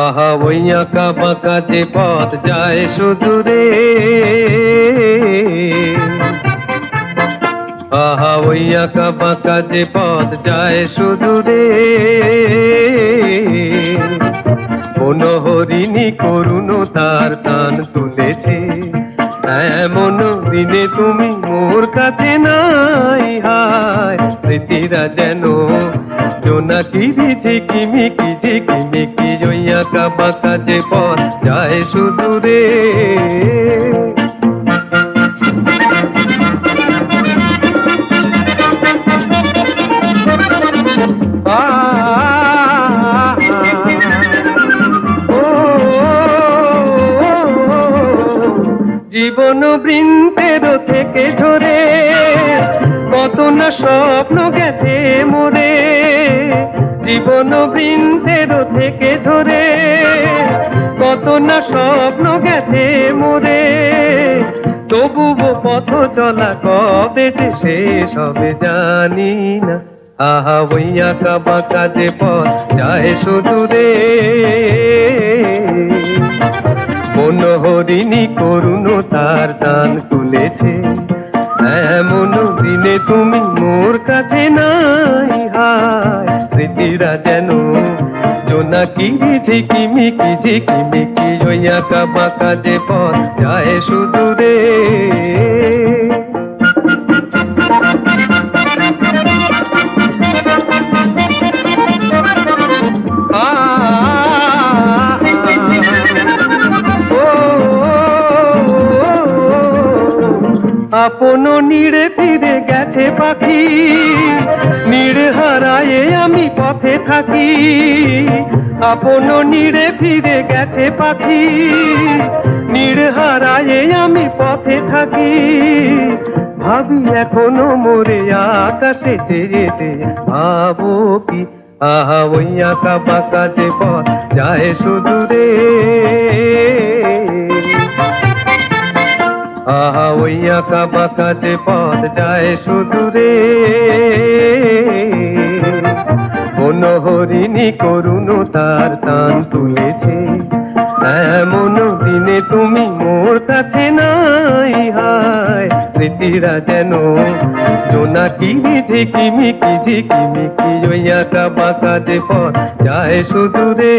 আহা ওই আঁকা বাঁকা যে পথ যায় শুধু রে আহা ওই আঁকা বাঁকা যে পথ যায় শুধু রে। কোন হরিণী করুণ তার তান তুলেছে। এমন দিনে তুমি মোর কাছে নাই হায়। স্মৃতিরা যেন জোনাকি ঝিকি মিকি ঝিকি মিকি ওই আঁকা বাঁকা যে পথ যায় শুধু জীবন বৃন্তের থেকে ঝরে, কত না স্বপ্ন গেছে মোরে। জীবন বৃন্তের থেকে ঝরে, কত না স্বপ্ন গেছে মোরে। তবুও পথ চলা কবে যে শেষ হবে জানি না। আহা, ওই আঁকা বাঁকা যে পথ যায় শুধু রে। মন হরিণী করুণ তার দান তুলেছে। এমন দিনে তুমি মোর কাছে নাই হায়। স্মৃতিরা যেন জোনাকি কিমি কি ঝিকি কিমি ওই আঁকা কাবা কাজে পথ যায় শুধু আপন নিড়ে ফিরে গেছে পাখি। নিড়ে হারায়ে আমি পথে থাকি। আপন নিড়ে ফিরে গেছে পাখি। নিড়ে হারায়ে আমি পথে থাকি। ভাবি এখনও মোরে আকাশে চেয়ে চেয়ে ভাবো কি? আহা, ওই আঁকা বাঁকা যে পথ। যায় শুধু আহা, ওই আঁকা বাঁকা যে পথ যায় শুধু রে কোন হরিণী করুণ তার তান তুলেছে। এমন দিনে তুমি মোর কাছে নাই হায়। স্মৃতিরা যেন জোনাকি ঝিকি মিকি ঝিকি মিকি ওই আঁকা বাঁকা যে পথ যায় শুধু রে